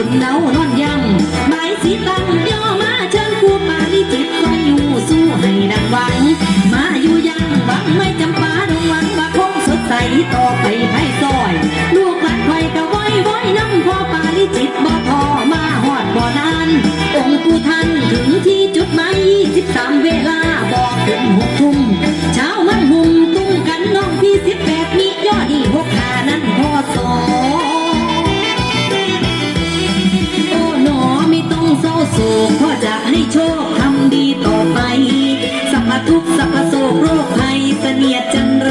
Tahun. คพ่อจะให้โชคทำดีต่อไป สัพพทุกสัพพโศกโรคภัยเสนียดจันไร